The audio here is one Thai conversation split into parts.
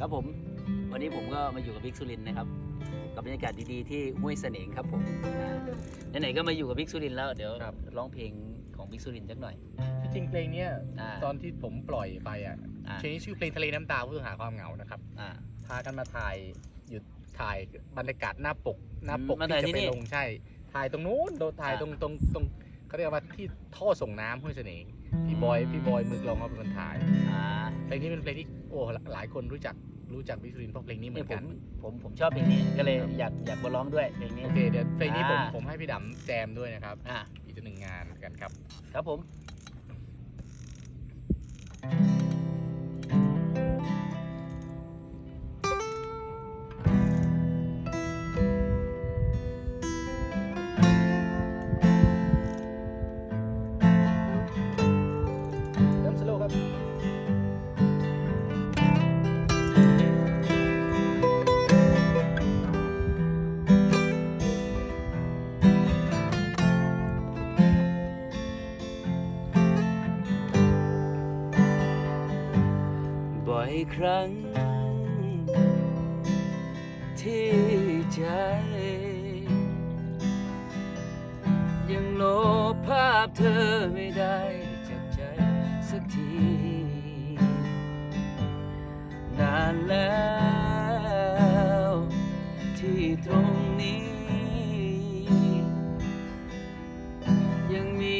ครับผมวันนี้ผมก็มาอยู่กับบิ๊กสุรินทร์นะครับ กับบรรยากาศดีๆที่ห้วยเสน่งครับผมอ่าไหนๆก็มาอยู่กับบิ๊กสุรินทร์แล้วเดี๋ยวครับ ร้องเพลงของบิ๊กสุรินทร์สักหน่อย ที่จริงเพลงเนี้ยอ่า ตอนที่ผมปล่อยไปอะอ่าเพลงนี้ชื่อเพลงทะเลน้ำตาผู้ต้องหาความเหงานะครับ อ่า พากันมาถ่ายหยุดถ่ายบรรยากาศหน้าปกหน้าปกมาถ่ายที่จะที่ไปนี่ลงใช่ ถ่ายตรงนู้นโดนถ่ายอ่า ตรงตรงตรง เขาเรียกว่าที่ท่อส่งน้ำห้วยเสน่ห์พี่บอยพี่บอยมือกลองเขาเป็นคนถ่ายอ่าเพลงนี้เป็นเพลงที่โอ้หลายคนรู้จักรู้จักวิสุรินทร์เพราะเพลงนี้เหมืเนี่อยนผกัมนผมผมชอบเพลงนี้ก็เลยครับอยากอยากมาร้องด้วยเพลงนี้โอเคเดี๋ยวเพลงนี้ผมอ่าผมให้พี่ดำแจมด้วยนะครับอ่าอีกหนึ่งงานกันครับ ครับผมเครั้ง ที่ใจ ยังลบภาพเธอไม่ได้จากใจสักที นานแล้ว ที่ตรงนี้ ยังมี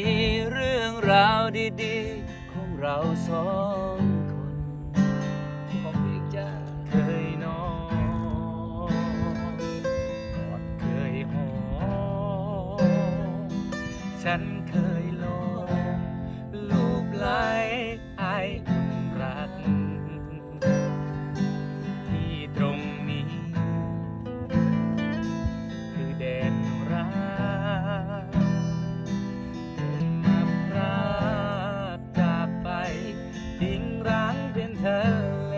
เรื่องราวดีๆ ของเราสองคนของ ฉันเคยลงลูบไหลไออุ่นรัก ที่ตรงนี้ คือแดนรักเดินมาพรากจากไปทิ้งร้างเป็นทะเล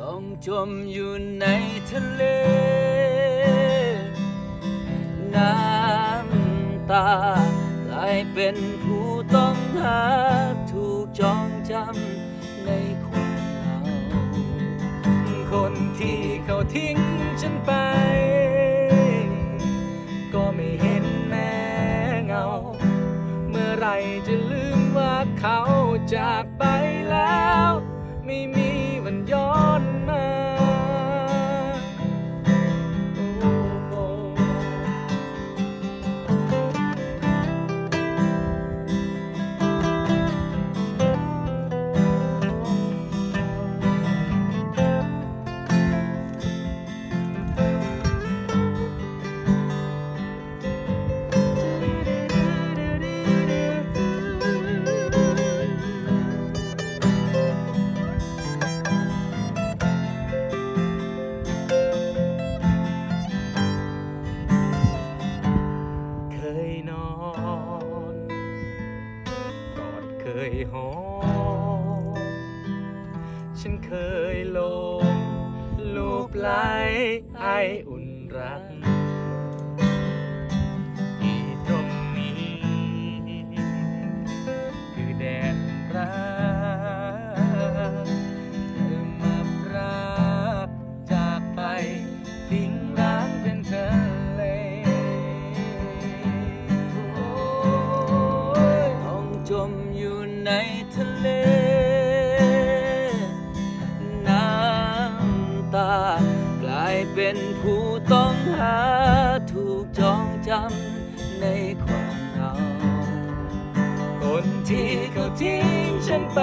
ต้องจมอยู่ในทะเล น้ำตา กลายเป็นผู้ต้องหาถูกจองจำในความเหงาคนที่เขาทิ้งฉันไป ก็ไม่เห็นแม้เงา เมื่อไรจะลืมว่าเขาจากไปแล้ว ไม่มี ยหอม ฉันเคยลงลูบไหลไออุ่นรัก ทะเล น้ำตากลายเป็นผู้ต้องหาถูกจองจำในความเหงา คนที่เขาทิ้งฉันไป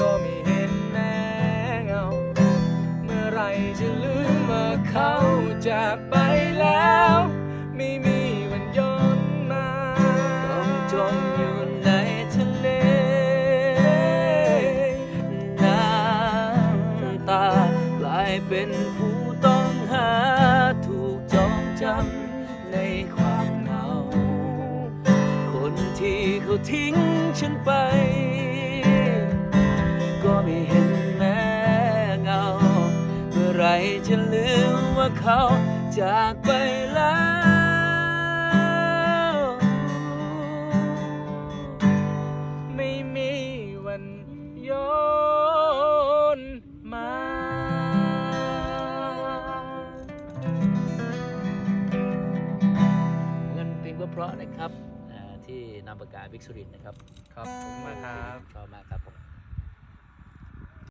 ก็ไม่เห็นแม้เงา เมื่อไรจะลืมว่าเขาจากไป เป็นผู้ต้องหาถูกจองจำในความเหงา คนที่เขาทิ้งฉันไป ก็ไม่เห็นแม้เงา เมื่อไรจะลืมว่าเขาจากไปแล้ว เพราะๆนะครับอ่าที่นามปากกาวิกสุรินทร์นะครับ ครับผมมากครับชอบมากครับผม